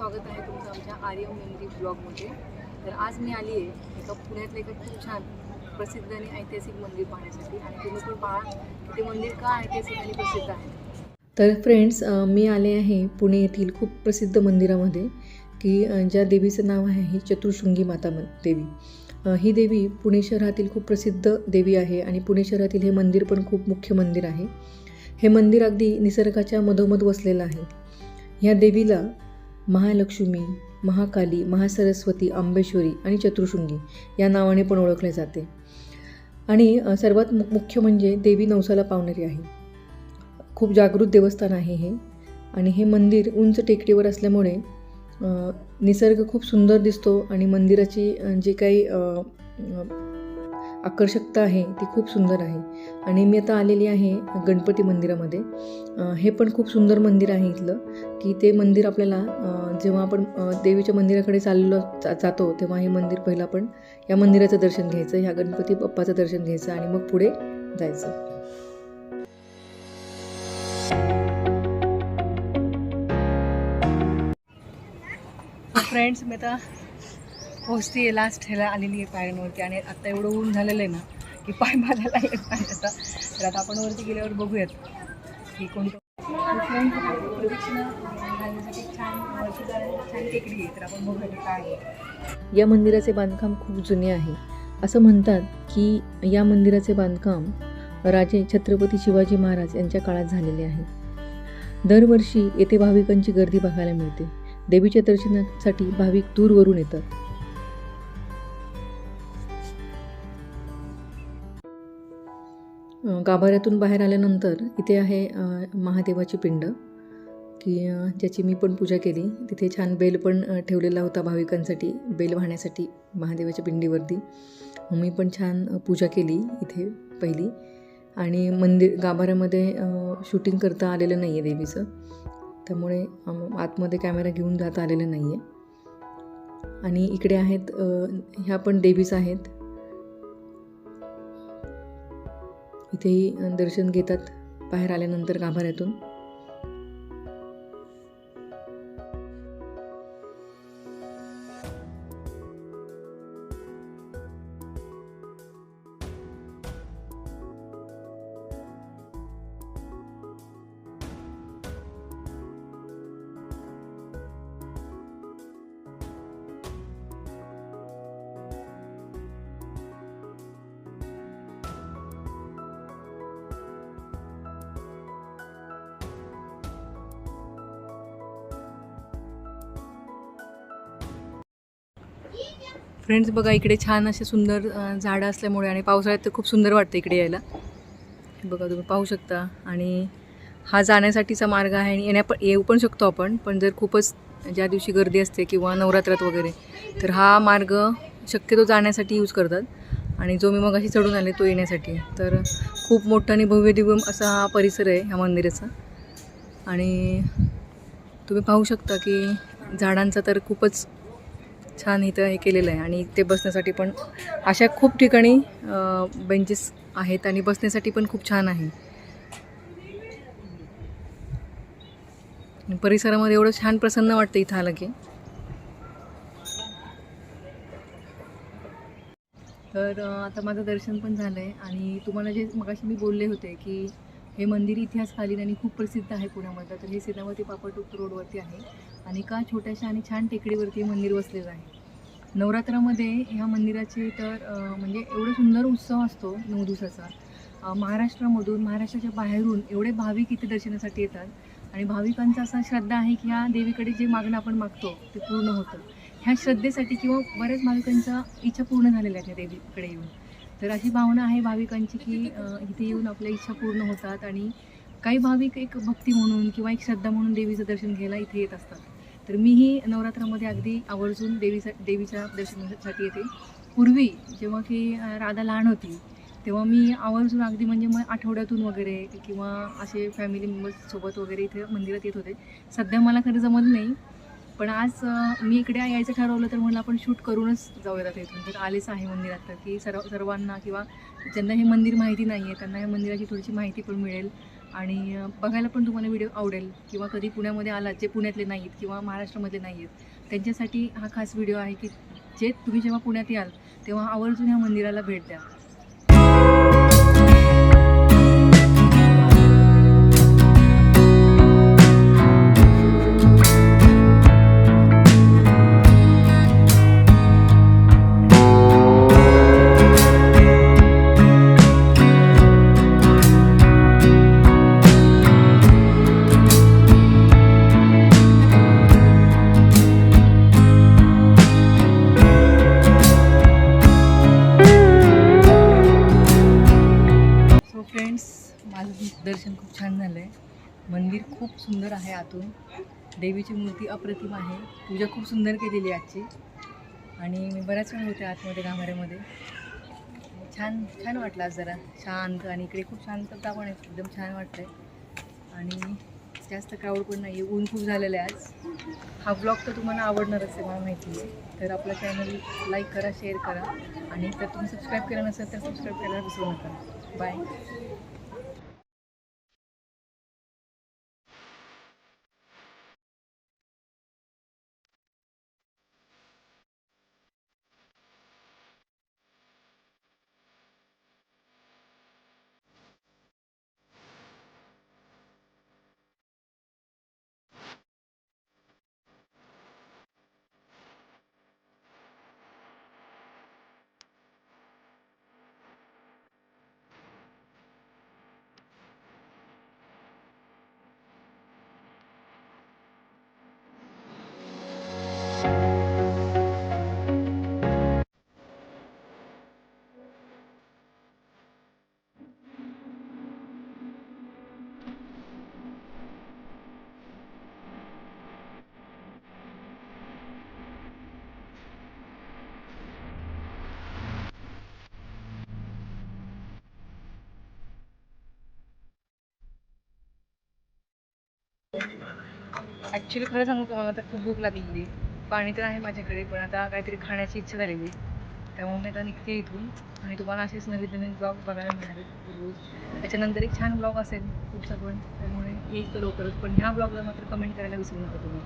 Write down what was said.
स्वागत आहे तुमचं आमच्या आर्यम मेमरी ब्लॉगमध्ये. तर आज मी आली आहे एका पुण्यातलं एका खूप छान प्रसिद्ध आणि ऐतिहासिक मंदिर पाहण्यासाठी. आणि तुम्ही पण पाहा की ते मंदिर का ऐतिहासिक आणि प्रसिद्ध आहे. तर फ्रेंड्स मी आले आहे पुणे येथील खूप प्रसिद्ध मंदिरामध्ये की ज्या देवीचं नाव आहे ही चतुर्शृंगी माता देवी. ही देवी पुणे शहरातील खूप प्रसिद्ध देवी आहे आणि पुणे शहरातील हे मंदिर पण खूप मुख्य मंदिर आहे. हे मंदिर अगदी निसर्गाच्या मधोमध वसलेलं आहे. ह्या देवीला महालक्ष्मी महाकाली महासरस्वती आंबेश्वरी आणि चतुर्शृंगी या नावाने पण ओळखले जाते. आणि सर्वात मुख्य म्हणजे देवी नवसाला पावणारी आहे. खूप जागृत देवस्थान आहे हे. आणि हे मंदिर उंच टेकडीवर असल्यामुळे निसर्ग खूप सुंदर दिसतो आणि मंदिराची जे काही आकर्षकता आहे ती खूप सुंदर आहे. आणि मी आता आलेली आहे गणपती मंदिरामध्ये. हे पण खूप सुंदर मंदिर आहे इथलं की ते मंदिर आपल्याला जेव्हा आपण देवीच्या मंदिराकडे चाललो जा जातो तेव्हा हे मंदिर पहिलं आपण या मंदिराचं दर्शन घ्यायचं ह्या गणपती बाप्पाचं दर्शन घ्यायचं आणि मग पुढे जायचं. फ्रेंड्स मी आता पोहोचते आहे लास्ट ह्याला आलेली आहे पायांवरती आणि आत्ता एवढं ऊन झालेलं आहे ना की पाय माझ्याला येत नाही आता. तर आता आपण वरती गेल्यावर बघूयात की कोणतं या मंदिराचे बांधकाम खूप जुने आहे. असं म्हणतात की या मंदिराचे बांधकाम राजे छत्रपती शिवाजी महाराज यांच्या काळात झालेले आहे. दरवर्षी येथे भाविकांची गर्दी बघायला मिळते. देवीच्या दर्शनासाठी भाविक दूरवरून येतात. गाभाऱ्यातून बाहेर आल्यानंतर इथे आहे महादेवाची पिंड की ज्याची मी पण पूजा केली. तिथे छान बेल पण ठेवलेला होता भाविकांसाठी बेल वाहण्यासाठी महादेवाच्या पिंडीवरती. मी पण छान पूजा केली इथे पहिली. आणि मंदिर गाभाऱ्यामध्ये शूटिंग करता आलेलं नाही आहे देवीचं. त्यामुळे आतमध्ये कॅमेरा घेऊन जाता आलेलं नाही आहे आणि इकडे आहेत ह्या पण देवीच आहेत. इथेही दर्शन घेतात बाहेर आल्यानंतर गाभाऱ्यातून. फ्रेंड्स बघा इकडे छान असे सुंदर झाडं असल्यामुळे आणि पावसाळ्यात तर खूप सुंदर वाटतं इकडे यायला. बघा तुम्ही पाहू शकता. आणि हा जाण्यासाठीचा मार्ग आहे आणि येण्या पण येऊ पण शकतो आपण पण जर खूपच ज्या दिवशी गर्दी असते किंवा नवरात्रात वगैरे तर हा मार्ग शक्यतो जाण्यासाठी यूज करतात. आणि जो मी मग अशी चढून आले तो येण्यासाठी. तर खूप मोठा आणि भव्य दिव्य असा हा परिसर आहे ह्या मंदिराचा. आणि तुम्ही पाहू शकता की झाडांचा तर खूपच छान इथं हे केलेलं आहे. आणि ते बसण्यासाठी पण अशा खूप ठिकाणी बेंचेस आहेत आणि बसण्यासाठी पण खूप छान आहे. परिसरामध्ये एवढं छान प्रसन्न वाटतं इथं आलं की. तर आता माझं दर्शन पण झालं आहे आणि तुम्हाला जे मगाशी मी बोलले होते की हे मंदिर इतिहासकालीन आणि खूप प्रसिद्ध आहे पुण्यामधलं. तर हे सेनापती पापटूक रोडवरती आहे. आणि का छोट्याशा आणि छान टेकडीवरती हे मंदिर वसलेलं आहे. नवरात्रामध्ये ह्या मंदिराचे तर म्हणजे एवढं सुंदर उत्सव असतो नऊ दिवसाचा. महाराष्ट्रामधून महाराष्ट्राच्या बाहेरून एवढे भाविक इथे दर्शनासाठी येतात. आणि भाविकांचा असा श्रद्धा आहे की ह्या देवीकडे जे मागणं आपण मागतो ते पूर्ण होतं. ह्या श्रद्धेसाठी किंवा बऱ्याच भाविकांच्या इच्छा पूर्ण झालेल्या आहेत त्या देवीकडे येऊन. तर अशी भावना आहे भाविकांची की इथे येऊन आपल्या इच्छा पूर्ण होतात आणि काही भाविक एक भक्ती म्हणून किंवा एक श्रद्धा म्हणून देवीचं दर्शन घ्यायला इथे येत असतात. तर मीही नवरात्रामध्ये अगदी आवर्जून देवीचा देवीच्या दर्शनासाठी येते. पूर्वी जेव्हा की राधा लहान होती तेव्हा मी आवर्जून अगदी म्हणजे मग आठवड्यातून वगैरे किंवा असे फॅमिली मेंबर्ससोबत वगैरे इथे मंदिरात येत होते. सध्या मला खरं जमत नाही. पण आज मी इकडे यायचं ठरवलं तर म्हणलं आपण शूट करूनच जाऊयात आता इथून. तर आलेच आहे मंदिरात तर की सर्व सर्वांना किंवा ज्यांना हे मंदिर माहिती नाही आहे त्यांना या मंदिराची थोडीशी माहिती पण मिळेल. आणि बघायला पण तुम्हाला व्हिडिओ आवडेल किंवा कधी पुण्यामध्ये आलात जे पुण्यातले नाहीत किंवा महाराष्ट्रामधले नाही आहेत त्यांच्यासाठी हा खास व्हिडिओ आहे की जे तुम्ही जेव्हा पुण्यात याल तेव्हा आवर्जून ह्या मंदिराला भेट द्या. खूप छान झालं आहे मंदिर खूप सुंदर आहे आतून. देवीची मूर्ती अप्रतिम आहे. पूजा खूप सुंदर केलेली आहे आजची. आणि मी बऱ्याच वेळ होते आतमध्ये गाभाऱ्यामध्ये. छान छान वाटलं आज जरा. शांत आणि इकडे खूप शांतता पण आहे. एकदम छान वाटतंय. आणि जास्त क्राऊड पण नाही आहे ऊन खूप झालेलं आहे आज. हा ब्लॉग तर तुम्हाला आवडणारच आहे मला माहिती आहे. तर आपला चॅनल लाईक करा शेअर करा. आणि जर तुम्ही सबस्क्राईब केलं नसेल तर सबस्क्राईब करायला विसरू नका. बाय ॲक्च्युली खरं सांगू का मला आता खूप भूक लागलेली पाणी तर आहे माझ्याकडे पण आता काहीतरी खाण्याची इच्छा झालेली त्यामुळे मी आता निघते इथून आणि तुम्हाला असेच नवीन नवीन ब्लॉग बघायला मिळाले आहेत रोज. त्याच्यानंतर एक छान ब्लॉग असेल पुढचा पण त्यामुळे येईल तर लवकरच. पण ह्या ब्लॉगला मात्र कमेंट करायला विसरू नका तुम्ही.